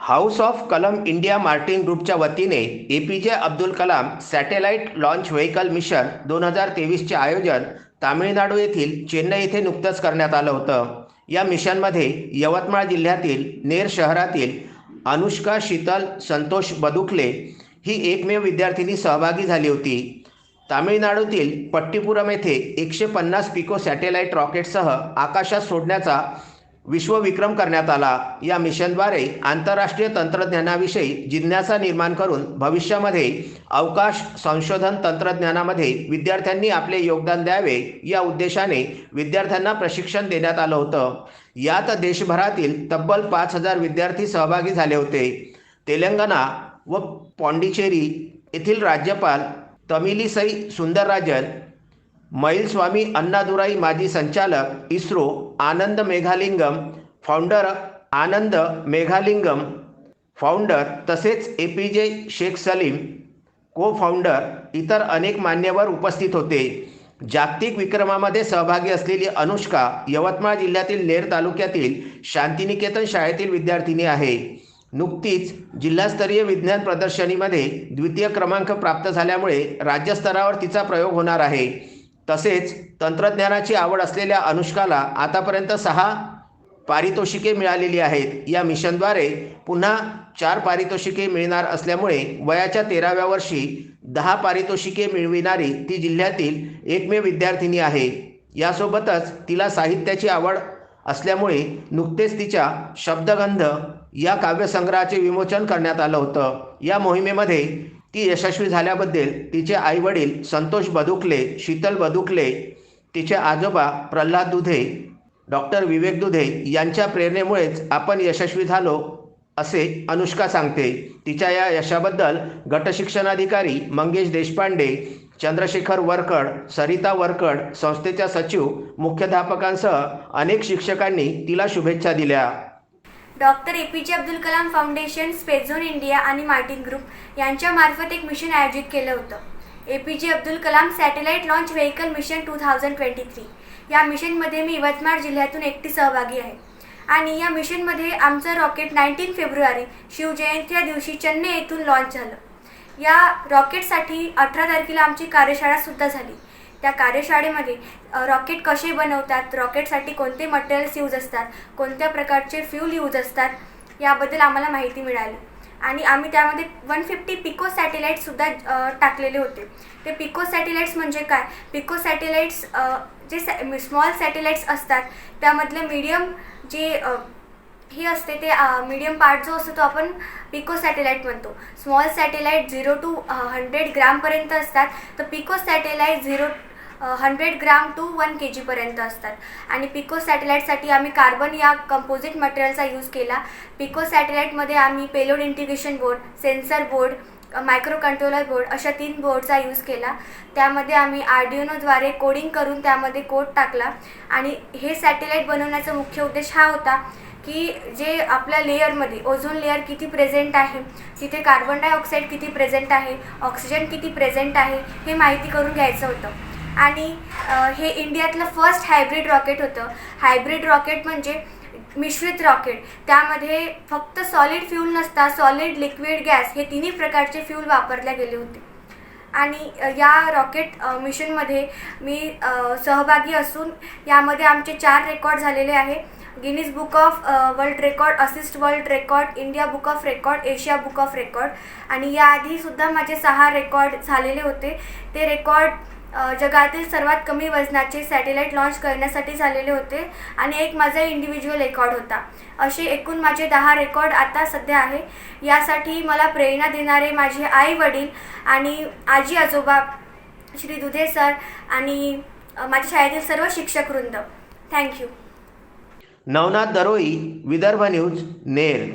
House of Kalam India Martin ग्रुपच्या वतीने A P J Abdul Kalam satellite launch vehicle mission दोन हजार तेवीसचे आयोजन तामिळनाडू येथील चेन्नई येथे नुकतंच करण्यात आलं होतं. या मिशनमध्ये यवतमाळ जिल्ह्यातील नेर शहरातील अनुष्का शीतल संतोष बदुखले ही एकमेव विद्यार्थिनी सहभागी झाली होती. तामिळनाडूतील पट्टीपुरम येथे एकशे पन्नास पिको सॅटेलाईट रॉकेटसह आकाशात सोडण्याचा विश्वविक्रम करण्यात आला. या मिशनद्वारे आंतरराष्ट्रीय तंत्रज्ञानाविषयी जिज्ञासा निर्माण करून भविष्यामध्ये अवकाश संशोधन तंत्रज्ञानामध्ये विद्यार्थ्यांनी आपले योगदान द्यावे या उद्देशाने विद्यार्थ्यांना प्रशिक्षण देण्यात आलं होतं. यात देशभरातील तब्बल पाच हजार विद्यार्थी सहभागी झाले होते. तेलंगणा व पॉंडिचेरी येथील राज्यपाल तमिलिसई सुंदरराजन मैलस्वामी अण्णादुराई माजी संचालक ISRO Anand Meghalingam founder Anand Meghalingam founder तसेच ए पी जे शेख सलीम को फाउंडर इतर अनेक मान्यवर उपस्थित होते. जागतिक विक्रमामध्ये सहभागी असलेली अनुष्का यवतमाळ जिल्ह्यातील नेर तालुक्यातील शांतिनिकेतन शाळेतील विद्यार्थिनी आहे. नुकतीच जिल्हास्तरीय विज्ञान प्रदर्शनीमध्ये द्वितीय क्रमांक प्राप्त झाल्यामुळे राज्यस्तरावर तिचा प्रयोग होणार आहे. तसेच तंत्रज्ञानाची आवड असलेल्या अनुष्काला आतापर्यंत सहा पारितोषिके मिळालेली आहेत. या मिशनद्वारे पुन्हा चार पारितोषिके मिळणार असल्यामुळे वयाच्या तेराव्या वर्षी दहा पारितोषिके मिळविणारी ती जिल्ह्यातील एकमेव विद्यार्थिनी आहे. यासोबतच तिला साहित्याची आवड असल्यामुळे नुकतेच तिच्या शब्दगंध या काव्यसंग्रहाचे विमोचन करण्यात आलं होतं. या मोहिमेमध्ये ती यशस्वी झाल्याबद्दल तिचे आईवडील संतोष बदुकले शीतल बदुकले तिचे आजोबा प्रल्हाद दुधे डॉक्टर विवेक दुधे यांच्या प्रेरणेमुळेच आपण यशस्वी झालो असे अनुष्का सांगते. तिच्या या यशाबद्दल गटशिक्षणाधिकारी मंगेश देशपांडे चंद्रशेखर वरकड सरिता वरकड संस्थेच्या सचिव मुख्याध्यापकांसह अनेक शिक्षकांनी तिला शुभेच्छा दिल्या. Doctor A P J Abdul Kalam foundation space zone India आणि मार्टिन ग्रुप यांच्यामार्फत एक मिशन आयोजित केलं होतं. A P J Abdul Kalam satellite launch vehicle mission two thousand twenty three. या मिशनमध्ये मी यवतमाळ जिल्ह्यातून एकटी सहभागी आहे. आणि या मिशनमध्ये आमचं रॉकेट नाईन्टीन फेब्रुवारी शिवजयंती या दिवशी चेन्नई येथून लॉन्च झालं. या रॉकेटसाठी अठरा तारखेला आमची कार्यशाळासुद्धा झाली. त्या कार्यशाळेमध्ये रॉकेट कसे बनवतात रॉकेटसाठी कोणते मटेरियल्स यूज असतात कोणत्या प्रकारचे फ्यूल यूज असतात याबद्दल आम्हाला माहिती मिळाली. आणि आम्ही त्यामध्ये वन फिफ्टी पिको सॅटेलाईटसुद्धा टाकलेले होते. ते पिको सॅटेलाईट्स म्हणजे काय? पिको सॅटेलाईट्स जे सॅ स्मॉल सॅटेलाईट्स असतात त्यामधलं मीडियम जे हे ही असते ते मीडियम पार्ट जो असतो तो आपण पिको सॅटेलाईट म्हणतो. Small satellite zero to hundred ग्रामपर्यंत असतात. तर pico satellite zero hundred gram to one K जीपर्यंत असतात. आणि पिको सॅटेलाईटसाठी आम्ही कार्बन या कंपोजिट मटेरियलचा यूज केला. पिको सॅटेलाईटमध्ये आम्ही payload integration board sensor board micro controller board अशा तीन बोर्डचा यूज केला. त्यामध्ये आम्ही आर्डिओनोद्वारे कोडिंग करून त्यामध्ये कोड टाकला. आणि हे सॅटेलाईट बनवण्याचा मुख्य उद्देश हा होता की जे आपल्या लेअरमध्ये ओझोन लेअर किती प्रेझेंट आहे तिथे कार्बन डायऑक्साईड किती प्रेझेंट आहे ऑक्सिजन किती प्रेझेंट आहे हे माहिती करून घ्यायचं होतं. आणि हे इंडियातलं फर्स्ट हायब्रिड रॉकेट होतं. हायब्रिड रॉकेट म्हणजे मिश्रित रॉकेट त्यामध्ये फक्त सॉलिड फ्यूल नसता सॉलिड लिक्विड गॅस हे तिन्ही प्रकारचे फ्यूल वापरले गेले होते. आणि या रॉकेट मिशनमध्ये मी सहभागी असून यामध्ये आमचे चार रेकॉर्ड झालेले आहे. Guinness book of world record assist world record India book of record Asia book of record आणि याआधीसुद्धा माझे सहा रेकॉर्ड झालेले होते. ते रेकॉर्ड जगातील सर्वात कमी वजनाचे सॅटेलाईट लाँच करण्यासाठी झालेले होते आणि एक माझा इंडिव्हिज्युअल रेकॉर्ड होता. असे एकूण माझे दहा रेकॉर्ड आता सध्या आहे. यासाठी मला प्रेरणा देणारे माझे आई वडील आणि आजी आजोबा श्री दुधे सर आणि माझ्या शाळेतील सर्व शिक्षक वृंद. Thank you Navnath Daroi Vidarbha news Ner.